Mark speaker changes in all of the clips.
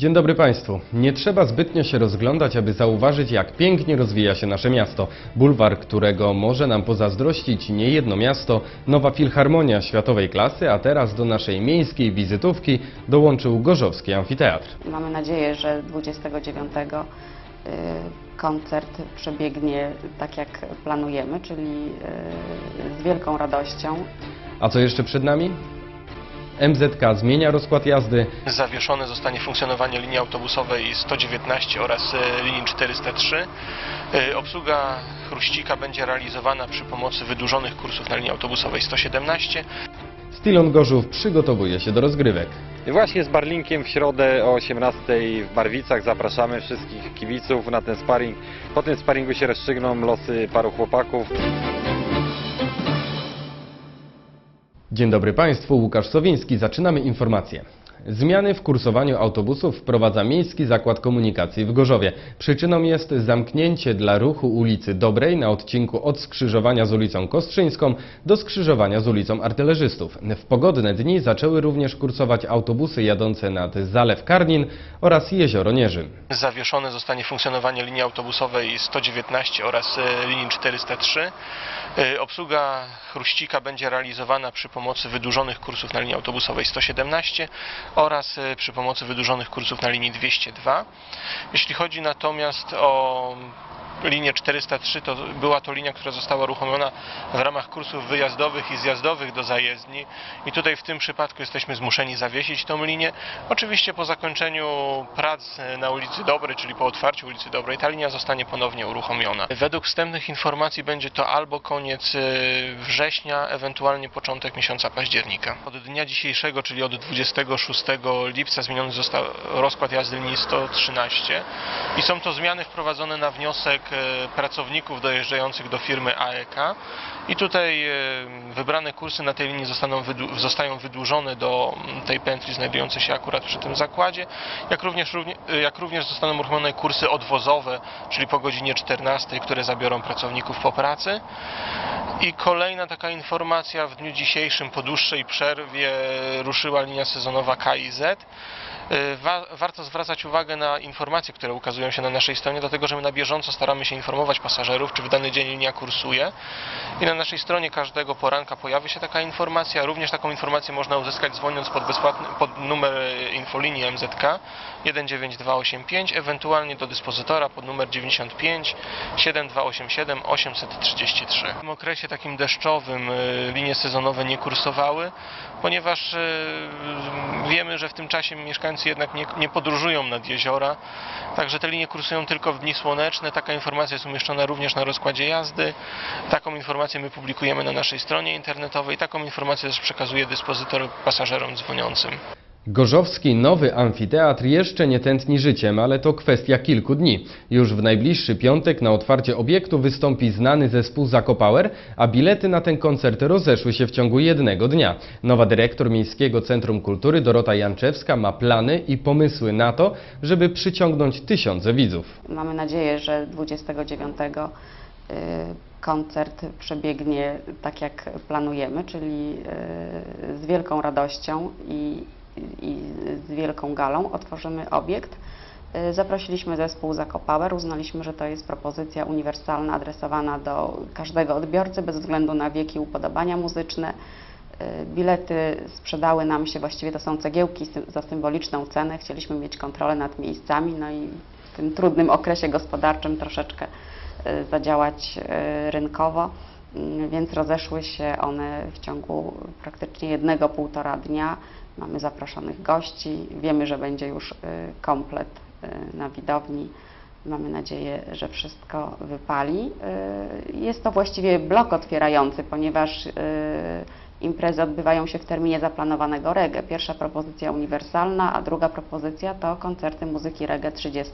Speaker 1: Dzień dobry Państwu. Nie trzeba zbytnio się rozglądać, aby zauważyć, jak pięknie rozwija się nasze miasto. Bulwar, którego może nam pozazdrościć nie jedno miasto, nowa filharmonia światowej klasy, a teraz do naszej miejskiej wizytówki dołączył Gorzowski Amfiteatr.
Speaker 2: Mamy nadzieję, że 29 y, koncert przebiegnie tak jak planujemy, czyli y, z wielką radością.
Speaker 1: A co jeszcze przed nami? MZK zmienia rozkład jazdy,
Speaker 3: Zawieszone zostanie funkcjonowanie linii autobusowej 119 oraz e, linii 403. E, Obsługa chruścika będzie realizowana przy pomocy wydłużonych kursów na linii autobusowej 117.
Speaker 1: Stilon Gorzów przygotowuje się do rozgrywek.
Speaker 4: Właśnie z Barlinkiem w środę o 18 w Barwicach zapraszamy wszystkich kibiców na ten sparring. Po tym sparingu się rozstrzygną losy paru chłopaków.
Speaker 1: Dzień dobry Państwu, Łukasz Sowiński. Zaczynamy informacje. Zmiany w kursowaniu autobusów wprowadza Miejski Zakład Komunikacji w Gorzowie. Przyczyną jest zamknięcie dla ruchu ulicy Dobrej na odcinku od skrzyżowania z ulicą Kostrzyńską do skrzyżowania z ulicą Artylerzystów. W pogodne dni zaczęły również kursować autobusy jadące nad Zalew Karnin oraz Jezioro Nierzym.
Speaker 3: Zawieszone zostanie funkcjonowanie linii autobusowej 119 oraz e, linii 403. E, Obsługa chruścika będzie realizowana przy pomocy wydłużonych kursów na linii autobusowej 117 oraz e, przy pomocy wydłużonych kursów na linii 202. Jeśli chodzi natomiast o linię 403, to była to linia, która została uruchomiona w ramach kursów wyjazdowych i zjazdowych do zajezdni i tutaj w tym przypadku jesteśmy zmuszeni zawiesić tą linię. Oczywiście po zakończeniu prac na ulicy Dobrej, czyli po otwarciu ulicy Dobrej, ta linia zostanie ponownie uruchomiona. Według wstępnych informacji będzie to albo koniec e, września, ewentualnie początek miesiąca października. Od dnia dzisiejszego, czyli od 26 lipca zmieniony został rozkład jazdy linii 113 i są to zmiany wprowadzone na wniosek pracowników dojeżdżających do firmy AEK i tutaj e, wybrane kursy na tej linii zostaną zostają wydłużone do mm, tej pętli znajdującej się akurat przy tym zakładzie, jak również, równie- e, jak również zostaną uruchomione kursy odwozowe, czyli po godzinie 14, które zabiorą pracowników po pracy. I kolejna taka informacja, w dniu dzisiejszym po dłuższej przerwie ruszyła linia sezonowa KIZ. Wa warto zwracać uwagę na informacje, które ukazują się na naszej stronie, dlatego że my na bieżąco staramy się informować pasażerów, czy w dany dzień linia kursuje. I na naszej stronie każdego poranka pojawi się taka informacja. Również taką informację można uzyskać dzwoniąc pod, bezpłatny, pod numer infolinii MZK 19285, ewentualnie do dyspozytora pod numer 95 7287 833. W tym okresie takim deszczowym y, linie sezonowe nie kursowały, ponieważ y, wiemy, że w tym czasie mieszkańcy jednak nie, nie podróżują nad jeziora, także te linie kursują tylko w dni słoneczne. Taka informacja jest umieszczona również na rozkładzie jazdy. Taką informację my publikujemy na naszej stronie internetowej. Taką informację też przekazuje dyspozytor pasażerom dzwoniącym.
Speaker 1: Gorzowski nowy amfiteatr jeszcze nie tętni życiem, ale to kwestia kilku dni. Już w najbliższy piątek na otwarcie obiektu wystąpi znany zespół Zakopauer, a bilety na ten koncert rozeszły się w ciągu jednego dnia. Nowa dyrektor Miejskiego Centrum Kultury Dorota Janczewska ma plany i pomysły na to, żeby przyciągnąć tysiące widzów.
Speaker 2: Mamy nadzieję, że 29 y, koncert przebiegnie tak jak planujemy, czyli y, z wielką radością i, i z wielką galą otworzymy obiekt. Y, Zaprosiliśmy zespół Zakopauer, uznaliśmy, że to jest propozycja uniwersalna, adresowana do każdego odbiorcy bez względu na wieki i upodobania muzyczne. Y, Bilety sprzedały nam się, właściwie to są cegiełki za symboliczną cenę. Chcieliśmy mieć kontrolę nad miejscami, no i w tym trudnym okresie gospodarczym troszeczkę y, zadziałać rynkowo, więc rozeszły się one w ciągu praktycznie jednego, półtora dnia. Mamy zaproszonych gości, wiemy, że będzie już y, komplet y, na widowni. Mamy nadzieję, że wszystko wypali. Y, Jest to właściwie blok otwierający, ponieważ imprezy odbywają się w terminie zaplanowanego reggae. Pierwsza propozycja uniwersalna, a druga propozycja to koncerty muzyki reggae 30.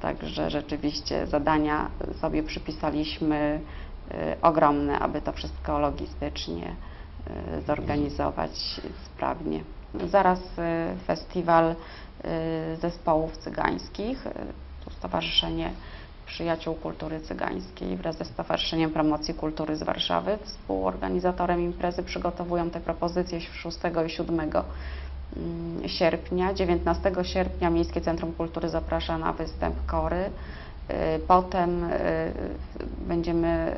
Speaker 2: Także rzeczywiście zadania sobie przypisaliśmy ogromne, aby to wszystko logistycznie zorganizować sprawnie. Zaraz y, festiwal y, zespołów cygańskich, tu Stowarzyszenie Przyjaciół Kultury Cygańskiej wraz ze Stowarzyszeniem Promocji Kultury z Warszawy, współorganizatorem imprezy, przygotowują te propozycje 6 i 7 mm, sierpnia. 19 sierpnia Miejskie Centrum Kultury zaprasza na występ Kory. Y, Potem y, będziemy,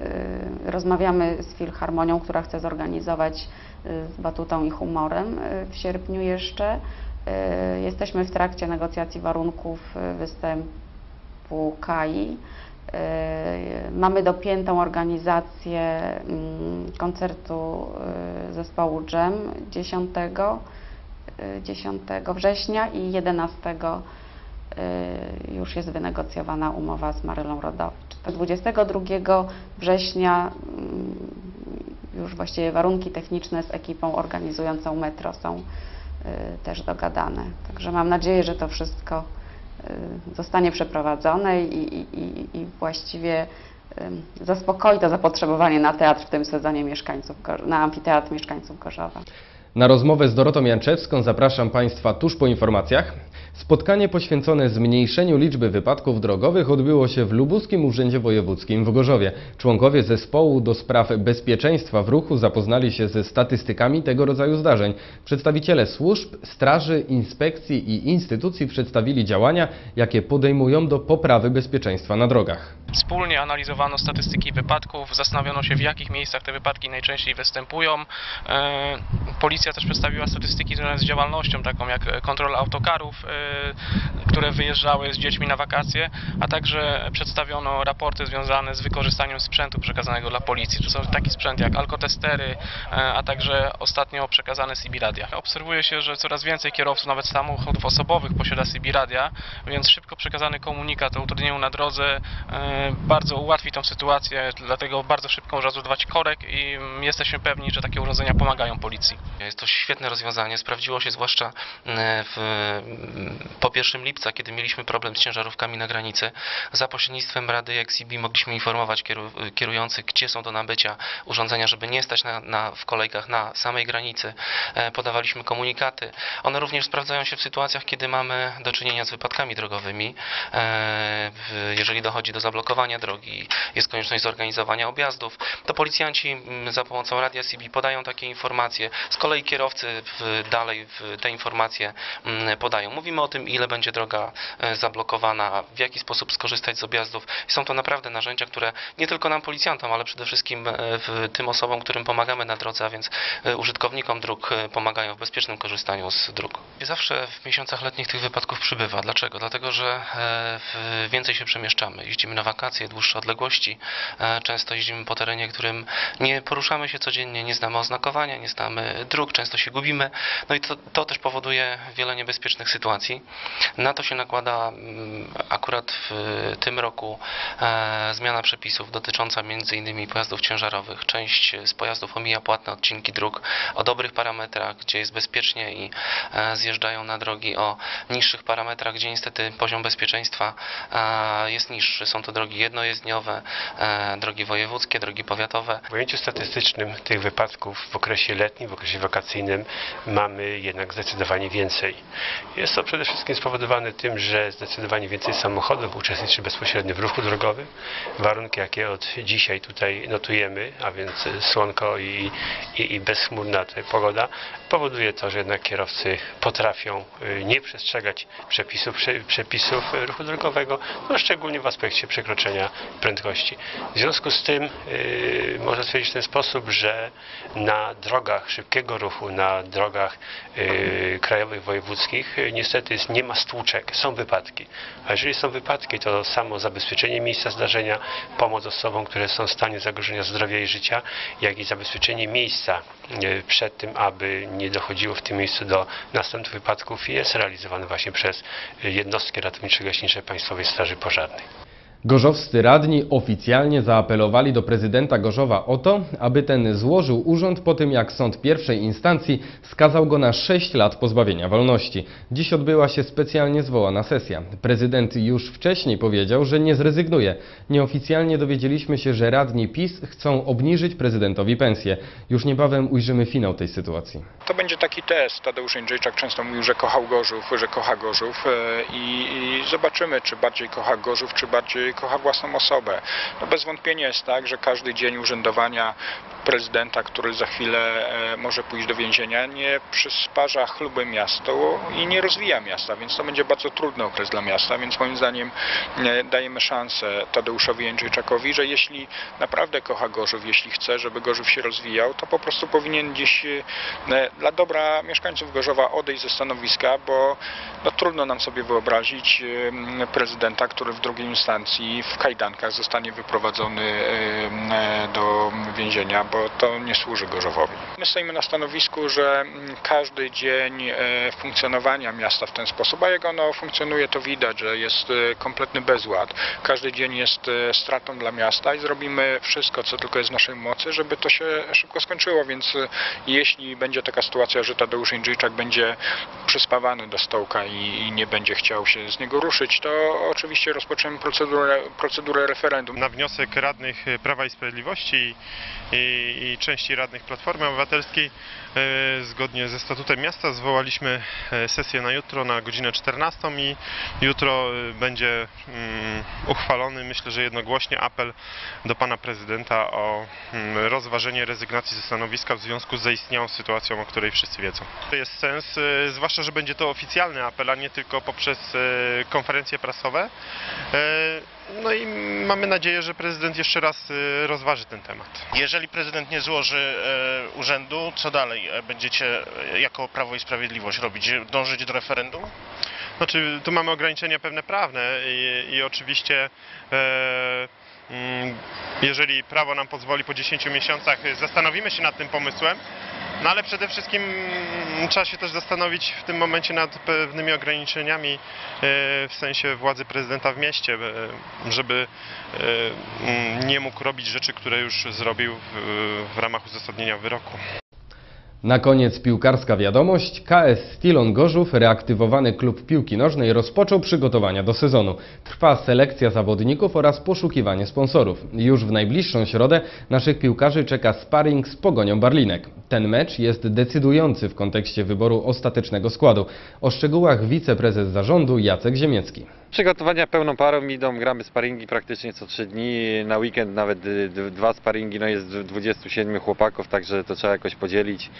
Speaker 2: y, rozmawiamy z Filharmonią, która chce zorganizować z batutą i humorem w sierpniu jeszcze. Jesteśmy w trakcie negocjacji warunków występu KAI. Mamy dopiętą organizację mm, koncertu zespołu Dżem 10, y, 10 września i 11 y, już jest wynegocjowana umowa z Marylą Rodowicz. 22 września mm, już właściwie warunki techniczne z ekipą organizującą metro są y, też dogadane. Także mam nadzieję, że to wszystko y, zostanie przeprowadzone i, i, i, właściwie zaspokoi to zapotrzebowanie na teatr w tym sezonie mieszkańców, na amfiteatr mieszkańców Gorzowa.
Speaker 1: Na rozmowę z Dorotą Janczewską zapraszam Państwa tuż po informacjach. Spotkanie poświęcone zmniejszeniu liczby wypadków drogowych odbyło się w Lubuskim Urzędzie Wojewódzkim w Gorzowie. Członkowie zespołu do spraw bezpieczeństwa w ruchu zapoznali się ze statystykami tego rodzaju zdarzeń. Przedstawiciele służb, straży, inspekcji i instytucji przedstawili działania, jakie podejmują do poprawy bezpieczeństwa na drogach.
Speaker 5: Wspólnie analizowano statystyki wypadków, zastanowiono się w jakich miejscach te wypadki najczęściej występują. E, Policja też przedstawiła statystyki związane z działalnością, taką jak kontrola autokarów, e, które wyjeżdżały z dziećmi na wakacje, a także przedstawiono raporty związane z wykorzystaniem sprzętu przekazanego dla policji. To są taki sprzęt jak alkotestery, e, a także ostatnio przekazane CB radia. Obserwuje się, że coraz więcej kierowców, nawet samochodów osobowych posiada CB radia, więc szybko przekazany komunikat o utrudnieniu na drodze e, bardzo ułatwi tą sytuację, dlatego bardzo szybko można używać korek i jesteśmy pewni, że takie urządzenia pomagają policji.
Speaker 6: Jest to świetne rozwiązanie. Sprawdziło się zwłaszcza e, w, po 1 lipca, kiedy mieliśmy problem z ciężarówkami na granicy. Za pośrednictwem Rady XCB mogliśmy informować kieru, kierujących, gdzie są do nabycia urządzenia, żeby nie stać na, na, w kolejkach na samej granicy. E, Podawaliśmy komunikaty. One również sprawdzają się w sytuacjach, kiedy mamy do czynienia z wypadkami drogowymi. E, Jeżeli dochodzi do zablokowania drogi, jest konieczność zorganizowania objazdów, to policjanci za pomocą radia CB podają takie informacje. Z kolei kierowcy dalej te informacje mm, podają. Mówimy o tym, ile będzie droga e, zablokowana, w jaki sposób skorzystać z objazdów. Są to naprawdę narzędzia, które nie tylko nam policjantom, ale przede wszystkim e, tym osobom, którym pomagamy na drodze, a więc e, użytkownikom dróg pomagają w bezpiecznym korzystaniu z dróg. Zawsze w miesiącach letnich tych wypadków przybywa. Dlaczego? Dlatego, że więcej się przemieszczamy. Jeździmy na wakacje, dłuższe odległości. Często jeździmy po terenie, którym nie poruszamy się codziennie, nie znamy oznakowania, nie znamy dróg, często się gubimy. No i to, to też powoduje wiele niebezpiecznych sytuacji. Na to się nakłada mm, akurat w tym roku e, zmiana przepisów dotycząca m.in. pojazdów ciężarowych. Część z pojazdów omija płatne odcinki dróg o dobrych parametrach, gdzie jest bezpiecznie i e, zjeżdżają na drogi o niższych parametrach, gdzie niestety poziom bezpieczeństwa e, jest niższy. Są to drogi jednojezdniowe, drogi wojewódzkie, drogi powiatowe.
Speaker 7: W ujęciu statystycznym tych wypadków w okresie letnim, w okresie wakacyjnym mamy jednak zdecydowanie więcej. Jest to przede wszystkim spowodowane tym, że zdecydowanie więcej samochodów uczestniczy bezpośrednio w ruchu drogowym. Warunki, jakie od dzisiaj tutaj notujemy, a więc słonko i, i, i bezchmurna pogoda, powoduje to, że jednak kierowcy potrafią y, nie przestrzegać przepisów, prze, przepisów ruchu drogowego, no szczególnie w aspekcie przekroczenia prędkości. W związku z tym y, można stwierdzić w ten sposób, że na drogach szybkiego ruchu, na drogach y, krajowych, wojewódzkich y, niestety jest- nie ma stłuczek, są wypadki. A jeżeli są wypadki, to samo zabezpieczenie miejsca zdarzenia, pomoc osobom, które są w stanie zagrożenia zdrowia i życia, jak i zabezpieczenie miejsca y, przed tym, aby nie dochodziło w tym miejscu do następnych wypadków jest realizowane właśnie przez jednostki ratownicze-gaśnicze Państwowej Straży Pożarnej.
Speaker 1: Gorzowscy radni oficjalnie zaapelowali do prezydenta Gorzowa o to, aby ten złożył urząd po tym, jak sąd pierwszej instancji skazał go na 6 lat pozbawienia wolności. Dziś odbyła się specjalnie zwołana sesja. Prezydent już wcześniej powiedział, że nie zrezygnuje. Nieoficjalnie dowiedzieliśmy się, że radni PiS chcą obniżyć prezydentowi pensję. Już niebawem ujrzymy finał tej sytuacji.
Speaker 8: To będzie taki test. Tadeusz Jędrzejczak często mówił, że kochał Gorzów, że kocha Gorzów e, i, i zobaczymy, czy bardziej kocha Gorzów, czy bardziej kocha własną osobę. No bez wątpienia jest tak, że każdy dzień urzędowania prezydenta, który za chwilę e, może pójść do więzienia, nie przysparza chluby miastu i nie rozwija miasta, więc to będzie bardzo trudny okres dla miasta, więc moim zdaniem e, dajemy szansę Tadeuszowi Jędrzejczakowi, że jeśli naprawdę kocha Gorzów, jeśli chce, żeby Gorzów się rozwijał, to po prostu powinien gdzieś e, dla dobra mieszkańców Gorzowa odejść ze stanowiska, bo no, trudno nam sobie wyobrazić prezydenta, który w drugiej instancji w kajdankach zostanie wyprowadzony e, do więzienia, bo to nie służy Gorzowowi. My stoimy na stanowisku, że mm, każdy dzień e, funkcjonowania miasta w ten sposób, a jak ono funkcjonuje, to widać, że jest e, kompletny bezład. Każdy dzień jest stratą dla miasta i zrobimy wszystko, co tylko jest w naszej mocy, żeby to się szybko skończyło, więc jeśli będzie taka sytuacja, że Tadeusz Jędrzejczak będzie przyspawany do stołka i, i nie będzie chciał się z niego ruszyć, to oczywiście rozpoczniemy procedurę, procedurę referendum.
Speaker 9: Na wniosek radnych Prawa i Sprawiedliwości i, i części radnych Platformy Obywatelskiej e, zgodnie ze statutem miasta zwołaliśmy e, sesję na jutro na godzinę 14 i jutro e, będzie mm, uchwalony, myślę, że jednogłośnie apel do pana prezydenta o mm, rozważenie rezygnacji ze stanowiska w związku z zaistniałą sytuacją, o której wszyscy wiedzą. To jest sens, e, zwłaszcza, że będzie to oficjalny apel, a nie tylko poprzez e, konferencje prasowe. No i mamy nadzieję, że prezydent jeszcze raz e, rozważy ten temat.
Speaker 10: Jeżeli prezydent nie złoży e, urzędu, co dalej e, będziecie e, jako Prawo i Sprawiedliwość robić? Dążyć do referendum?
Speaker 9: Znaczy, tu mamy ograniczenia pewne prawne i, i oczywiście e, mm, jeżeli prawo nam pozwoli po 10 miesiącach zastanowimy się nad tym pomysłem, no ale przede wszystkim trzeba się też zastanowić w tym momencie nad pewnymi ograniczeniami e, w sensie władzy prezydenta w mieście, e, żeby e, nie mógł robić rzeczy, które już zrobił w ramach uzasadnienia wyroku.
Speaker 1: Na koniec piłkarska wiadomość. KS Stilon Gorzów, reaktywowany klub piłki nożnej, rozpoczął przygotowania do sezonu. Trwa selekcja zawodników oraz poszukiwanie sponsorów. Już w najbliższą środę naszych piłkarzy czeka sparring z Pogonią Barlinek. Ten mecz jest decydujący w kontekście wyboru ostatecznego składu. O szczegółach wiceprezes zarządu Jacek Ziemiecki.
Speaker 4: Przygotowania pełną parą idą, gramy sparingi praktycznie co trzy dni, na weekend nawet dwa sparingi, no jest 27 chłopaków, także to trzeba jakoś podzielić.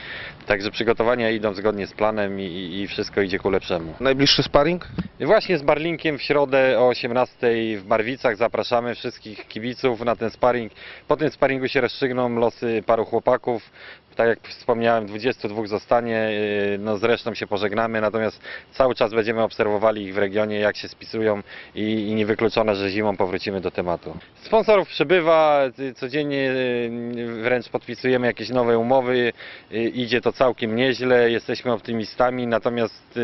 Speaker 4: Także przygotowania idą zgodnie z planem i, i wszystko idzie ku lepszemu.
Speaker 10: Najbliższy sparring?
Speaker 4: Właśnie z Barlinkiem w środę o 18 w Barwicach zapraszamy wszystkich kibiców na ten sparring. Po tym sparingu się rozstrzygną losy paru chłopaków. Tak jak wspomniałem, 22 zostanie, yy, no zresztą się pożegnamy, natomiast cały czas będziemy obserwowali ich w regionie, jak się spisują i, i niewykluczone, że zimą powrócimy do tematu. Sponsorów przybywa, y, codziennie yy, wręcz podpisujemy jakieś nowe umowy, idzie to całkiem nieźle, jesteśmy optymistami, natomiast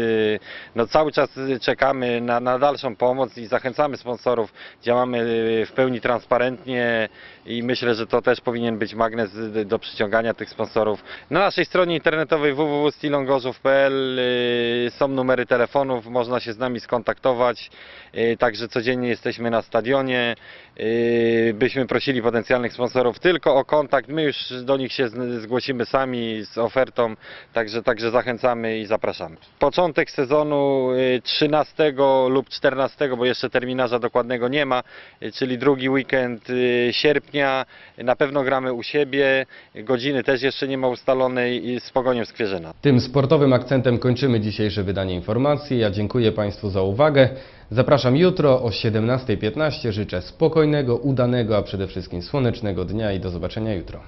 Speaker 4: no cały czas czekamy na, na dalszą pomoc i zachęcamy sponsorów. Działamy y, w pełni transparentnie i myślę, że to też powinien być magnes do przyciągania tych sponsorów. Na naszej stronie internetowej www.stilongorzów.pl y, są numery telefonów, można się z nami skontaktować. Y, Także codziennie jesteśmy na stadionie. Y, Byśmy prosili potencjalnych sponsorów tylko o kontakt. My już do nich się zgłosimy sami z ofertą, także, także zachęcamy i zapraszamy. Początek sezonu y, 13 lub 14, bo jeszcze terminarza dokładnego nie ma, y, czyli drugi weekend sierpnia. Na pewno gramy u siebie. Godziny też jeszcze nie ma ustalonej z Pogonią Skwierzyna.
Speaker 1: Tym sportowym akcentem kończymy dzisiejsze wydanie informacji. Ja dziękuję Państwu za uwagę. Zapraszam jutro o 17.15. Życzę spokojnego, udanego, a przede wszystkim słonecznego dnia i do zobaczenia jutro.